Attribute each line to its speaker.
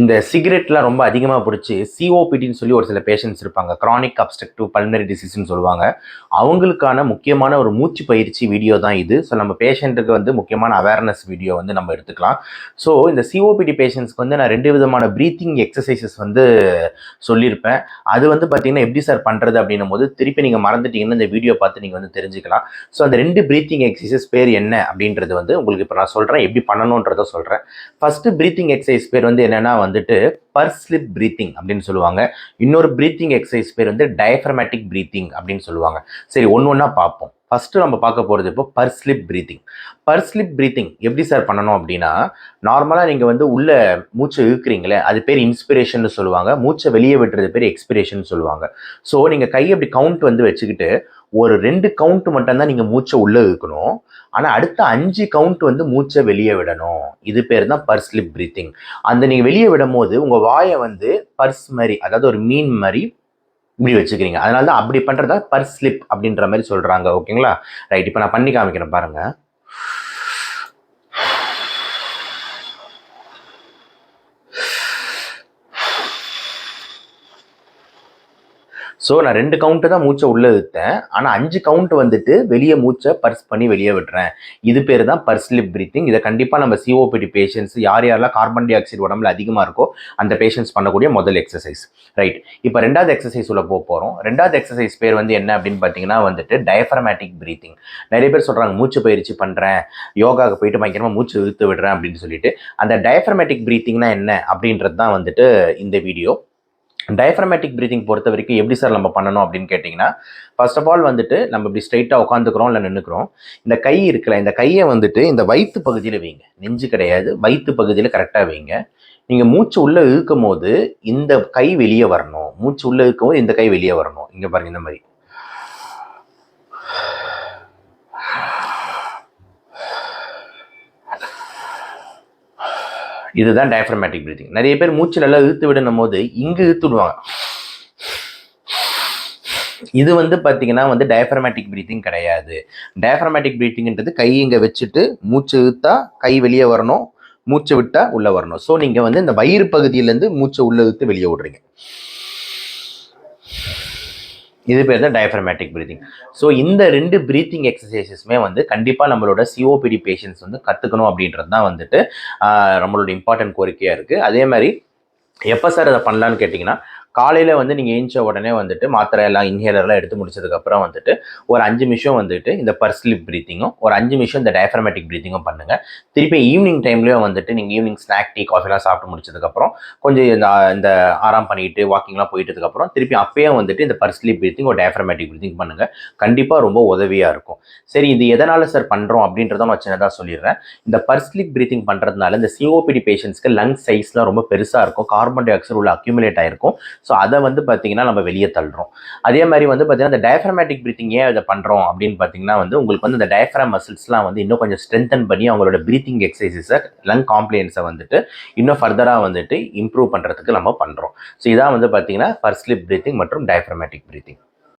Speaker 1: இந்த சிகரெட்லாம் ரொம்ப அதிகமாக பிடிச்சி சிஓபிடின்னு சொல்லி ஒரு சில பேஷண்ட்ஸ் இருப்பாங்க. க்ரானிக் obstructive பல்மரி டிசீஸ்னு சொல்லுவாங்க. அவங்களுக்கான முக்கியமான ஒரு மூச்சு பயிற்சி வீடியோ தான் இது. ஸோ நம்ம பேஷண்ட்டுக்கு வந்து முக்கியமான அவேர்னஸ் வீடியோ வந்து நம்ம எடுத்துக்கலாம். ஸோ இந்த சிஓபிடி பேஷண்ட்ஸ்க்கு வந்து நான் ரெண்டு விதமான ப்ரீத்திங் எக்ஸசைசஸ் வந்து சொல்லியிருப்பேன். அது வந்து பார்த்தீங்கன்னா எப்படி சார் பண்ணுறது அப்படின்னும் போது திருப்பி நீங்கள் மறந்துட்டீங்கன்னா இந்த வீடியோ பார்த்து நீங்கள் வந்து தெரிஞ்சுக்கலாம். ஸோ அந்த ரெண்டு ப்ரீத்திங் எக்ஸசைஸ் பேர் என்ன அப்படின்றது வந்து உங்களுக்கு இப்போ நான் சொல்கிறேன் எப்படி பண்ணணுன்றதை சொல்கிறேன் ஃபஸ்ட்டு ப்ரீத்திங் எக்ஸசைஸ் பேர் வந்து என்னென்னா வந்துட்டு பர் ஸ்லிப் ப்ரீத்திங் அப்படின்னு சொல்லுவாங்க. இன்னொரு ப்ரீத்திங் எக்ஸசைஸ் பேர் வந்து டயஃப்ரமேட்டிக் ப்ரீத்திங் அப்படின்னு சொல்லுவாங்க. சரி ஒன்று ஒன்றா பார்ப்போம். ஃபஸ்ட்டு நம்ம பார்க்க போகிறது இப்போ pursed lip breathing pursed lip breathing எப்படி சார் பண்ணணும் அப்படின்னா நார்மலாக நீங்கள் வந்து உள்ள மூச்சை இழுக்கிறீங்களே அது பேர் இன்ஸ்பிரேஷன் சொல்லுவாங்க. மூச்சை வெளியே விட்டுறது பேர் எக்ஸ்பிரேஷன் சொல்லுவாங்க. ஸோ நீங்கள் கை அப்படி கவுண்ட் வந்து வச்சுக்கிட்டு ஒரு ரெண்டு கவுண்ட் மட்டும்தான் நீங்கள் மூச்சை உள்ளே இழுக்கணும். ஆனால் அடுத்த அஞ்சு கவுண்ட் வந்து மூச்சை வெளியே விடணும். இது பேர் தான் பர் ஸ்லிப் ப்ரீத்திங் அந்த நீங்கள் வெளியே விடும் போது உங்கள் வாயை வந்து பர்ஸ் மாதிரி அதாவது ஒரு மீன் மாதிரி இப்படி வச்சுக்கிறீங்க. அதனால தான் அப்படி பண்ணுறதா பர் ஸ்லிப் அப்படின்ற மாதிரி சொல்கிறாங்க ஓகேங்களா? ரைட் இப்போ நான் பண்ணி காமிக்கிறேன் பாருங்கள் ஸோ நான் ரெண்டு கவுண்ட்டு தான் மூச்சை உள்ளே இழுத்தேன். ஆனால் அஞ்சு கவுண்ட் வந்துட்டு வெளியே மூச்சை பர்ஸ் பண்ணி வெளியே விடுறேன். இது பேர் தான் பர்ஸ்லிப் பிரீத்திங் இதை கண்டிப்பாக நம்ம சிஓபிடி பேஷண்ட்ஸ் யார் யாரெல்லாம் கார்பன் டை ஆக்சைடு உடம்புல அதிகமாக இருக்கோ அந்த பேஷண்ட்ஸ் பண்ணக்கூடிய முதல் எக்ஸசைஸ் ரைட் இப்போ ரெண்டாவது எக்ஸசைஸ் உள்ள போக போகிறோம் ரெண்டாவது எக்ஸசைஸ் பேர் வந்து என்ன அப்படின்னு பார்த்தீங்கன்னா வந்துட்டு டயஃபர்மேட்டிக் பிரீத்திங் நிறைய பேர் சொல்கிறாங்க மூச்சு பயிற்சி பண்ணுறேன் யோகாவுக்கு போயிட்டு பயங்கரமாக மூச்சு இழுத்து விடுறேன் அப்படின்னு சொல்லிட்டு. அந்த டயஃபர்மேட்டிக் பிரீத்திங்னா என்ன அப்படின்றது தான் வந்துட்டு இந்த வீடியோ டயஃப்ரமேட்டிக் ப்ரீதிங் பொறுத்த வரைக்கும் எப்படி சார் நம்ம பண்ணணும் அப்படின்னு கேட்டிங்கன்னா ஃபர்ஸ்ட் ஆஃப் ஆல் வந்துட்டு நம்ம இப்படி ஸ்ட்ரைட்டாக உட்காந்துக்கிறோம் இல்லை நின்றுக்கிறோம் இந்த கை இருக்குல்ல இந்த கையை வந்துட்டு இந்த வயிற்று பகுதியில் வைங்க. நெஞ்சு கிடையாது வயிற்று பகுதியில் கரெக்டாக வைங்க. நீங்கள் மூச்சு உள்ளே இழுக்கும் போது இந்த கை வெளியே வரணும். மூச்சு உள்ளே இழுக்கும் போது இந்த கை வெளியே வரணும். இங்கே பாருங்கள் இந்த மாதிரி. இதுதான் டயஃப்ரமேட்டிக் ப்ரீத்திங் நிறைய பேர் மூச்சு நல்லா இழுத்து விடணும் போது இங்கே இழுத்து விடுவாங்க. இது வந்து பார்த்தீங்கன்னா வந்து டயஃப்ரமேட்டிக் ப்ரீத்திங் கிடையாது. டயஃப்ரமேட்டிக் ப்ரீத்திங்ன்றது கை இங்கே வச்சுட்டு மூச்சு இழுத்தா கை வெளியே வரணும் மூச்சு விட்டா உள்ளே வரணும். ஸோ நீங்கள் வந்து இந்த வயிறு பகுதியிலேருந்து மூச்சை உள்ளே இழுத்து வெளியே விடுறீங்க. இது பேர் தான் டயஃபர்மேட்டிக் ப்ரீத்திங் ஸோ இந்த ரெண்டு ப்ரீத்திங் எக்ஸசைசஸுமே வந்து கண்டிப்பாக நம்மளோட சிஓபிடி பேஷண்ட்ஸ் வந்து கற்றுக்கணும் அப்படின்றது தான் வந்துட்டு நம்மளோட இம்பார்ட்டன்ட் கோரிக்கையாக இருக்குது அதே மாதிரி எப்போ சார் அதை பண்ணலான்னு கேட்டிங்கன்னா காலையில் வந்து நீங்கள் ஏஞ்ச உடனே வந்துட்டு மாத்திரை எல்லாம் இன்ஹேலர்லாம் எடுத்து முடிச்சதுக்கப்புறம் வந்துட்டு ஒரு அஞ்சு நிமிஷம் வந்துட்டு இந்த பர்ஸ்லிப் ப்ரீத்திங்கும் ஒரு அஞ்சு நிமிஷம் இந்த டயஃப்ரமேட்டிக் ப்ரீத்திங்கும் பண்ணுங்கள் திருப்பி ஈவினிங் டைம்லேயும் வந்துட்டு நீங்கள் ஈவினிங் ஸ்நாக் டீ காஃபிலாம் சாப்பிட்டு முடிச்சதுக்கப்புறம் கொஞ்சம் இந்த இந்த ஆராம் பண்ணிட்டு வாக்கிங்லாம் போயிட்டதுக்கப்புறம் திருப்பி அப்பயே வந்துட்டு இந்த பர்ஸ்லிப் ப்ரீத்திங் ஒரு டயஃப்ரமேட்டிக் ப்ரீத்திங் பண்ணுங்கள் கண்டிப்பாக ரொம்ப உதவியாக இருக்கும். சரி இது எதனால் சார் பண்ணுறோம் அப்படின்றத நான் சின்னதாக சொல்லிடுறேன். இந்த பர்ஸ்லிப் ப்ரீத்திங் பண்ணுறதுனால இந்த சிஓபிடி பேஷண்ட்ஸ்க்கு லங் சைஸ்லாம் ரொம்ப பெருசாக இருக்கும். கார்பன் டை ஆக்சைடு உள்ள அக்யூமுலேட் ஆயிருக்கும். ஸோ அதை வந்து பார்த்தீங்கன்னா நம்ம வெளியே தள்ளுறோம். அதே மாதிரி வந்து பார்த்தீங்கன்னா இந்த டயஃப்ரமேட்டிக் ப்ரீத்திங் ஏன் இதை பண்ணுறோம் அப்படின்னு பார்த்தீங்கன்னா வந்து உங்களுக்கு வந்து இந்த டயஃப்ரம் மசில்ஸ்லாம் வந்து இன்னும் கொஞ்சம் ஸ்ட்ரென்தன் பண்ணி அவங்களோட ப்ரீத்திங் எக்ஸசைஸை லங் காம்ப்ளைன்ஸை வந்துட்டு இன்னும் ஃபர்தராக வந்துட்டு இம்ப்ரூவ் பண்ணுறதுக்கு நம்ம பண்ணுறோம் ஸோ இதான் வந்து பார்த்தீங்கன்னா ஸ்லிப் ப்ரீத்திங் மற்றும் டயஃப்ரமேட்டிக் ப்ரீத்திங்